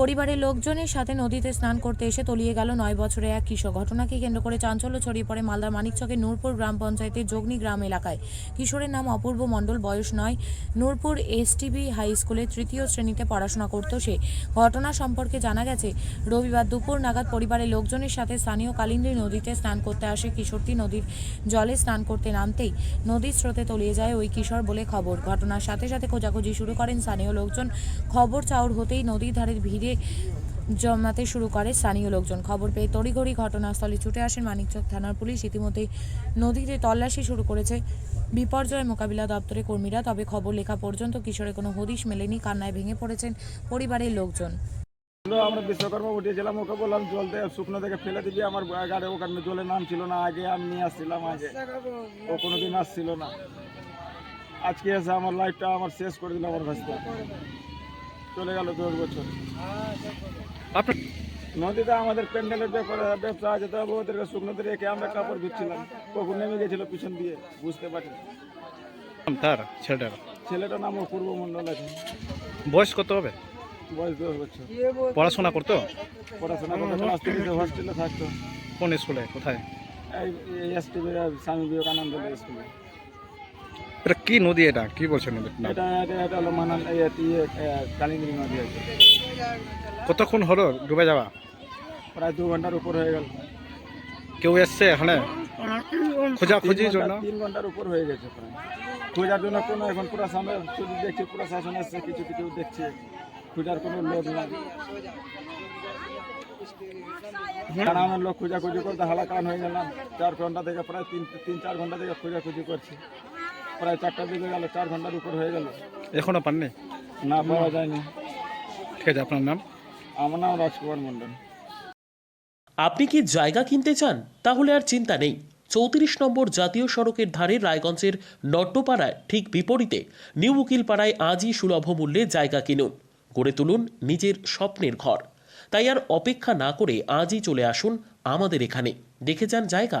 পরিবারের লোকজনের সাথে নদীতে স্নান করতে এসে তলিয়ে গেল নয় বছরে এক কিশোর ঘটনাকে কেন্দ্র করে চাঞ্চল্য ছড়িয়ে পড়ে মালদার মানিকচকের নূরপুর গ্রাম পঞ্চায়েতের যোগনি গ্রাম এলাকায়। কিশোরের নাম অপূর্ব মণ্ডল, বয়স নয়। নূরপুর এসটিবি হাই স্কুলের তৃতীয় শ্রেণীতে পড়াশোনা করত সে। ঘটনা সম্পর্কে জানা গেছে, রবিবার দুপুর নাগাদ পরিবারের লোকজনের সাথে স্থানীয় কালিন্দী নদীতে স্নান করতে আসে কিশোরটি। নদীর জলে স্নান করতে নামতেই নদীর স্রোতে তলিয়ে যায় ওই কিশোর বলে খবর। ঘটনার সাথে সাথে খোঁজাখুঁজি শুরু করেন স্থানীয় লোকজন। খবর চাউর হতেই নদীর ধারের ভিড়ে জমাতে শুরু করে স্থানীয় লোকজন। খবর পেয়ে তড়িঘড়ি ঘটনাস্থলে ছুটে আসেন মানিকচক থানার পুলিশ। ইতিমধ্যেই নদীতে তল্লাশি শুরু করেছে বিপর্যয় মোকাবিলা দপ্তরের কর্মীরা। তবে খবর লেখা পর্যন্ত কিশোরের কোনো হদিশ মেলেনি, কান্নায় ভেঙে পড়েছেন পরিবারের লোকজন। আমরা বিশ্বকর্মা উঠেছিলাম, ওকে বললাম, জল থেকে শুকনো থেকে ফেলে দিবি, আমার গাড়ি ওখানে জলে নাম ছিল না, আগে আমি নিয়ে আসছিলাম, আগে। ও কোনোদিন আসছিল না। আজকে এসে আমার লাইফটা আমার শেষ করে দিল আমার ভাষা চলে গেল দশ বছর। আপনার নদীতে আমাদের প্যান্ডেলের ব্যাপারে ব্যবসা আছে তবে ওদেরকে শুকনোতে রেখে আমরা কাপড় ধুচ্ছিলাম কখন নেমে গেছিল পিছন দিয়ে বুঝতে পারছি তার ছেলেটার? ছেলেটার নাম অপূর্ব মণ্ডল আছে। বয়স কত হবে? বয়স দশ বছর। পড়াশোনা করতো? পড়াশোনা করতে ক্লাস তিরিশে থাকতো। কোন স্কুলে? কোথায়? এই এস টিভির স্বামী বিবেকানন্দ স্কুলে। এটা কি নদী এটা? কি বলছেন নদীর নাম? এটা এটা এটা হলো মানাল এ, কালিন্দী নদী আছে কতক্ষণ হলো ডুবে যাওয়া? প্রায় দু ঘণ্টার উপর হয়ে গেল। কেউ এসছে এখানে? খোঁজাখুঁজির জন্য? তিন ঘণ্টার উপর হয়ে গেছে প্রায়। খোঁজার জন্য কোনো এখন পুরো সামনে শুধু দেখছি পুরো শাসন এসছে কিছু কিছু দেখছি। খোঁজার কোনো লোক নাই। গ্রামের লোক খোঁজাখুঁজি করতে হালাকান হয়ে গেলাম। চার ঘণ্টা থেকে প্রায় তিন তিন চার ঘণ্টা থেকে খোঁজাখুঁজি করছি। প্রায় চারটা দিকে গেল চার ঘণ্টার উপর হয়ে গেল। এখনও পাননি? না পাওয়া যায়নি। ঠিক আছে আপনার নাম? আমার নাম রাজকুমার মণ্ডল। আপনি কি জায়গা কিনতে চান? তাহলে আর চিন্তা নেই। চৌত্রিশ নম্বর জাতীয় সড়কের ধারে রায়গঞ্জের নট্টপাড়ায় ঠিক বিপরীতে নিউ উকিলপাড়ায় আজই সুলভ মূল্যে জায়গা কিনুন। গড়ে তুলুন নিজের স্বপ্নের ঘর। তাই আর অপেক্ষা না করে আজই চলে আসুন আমাদের এখানে। দেখে যান জায়গা।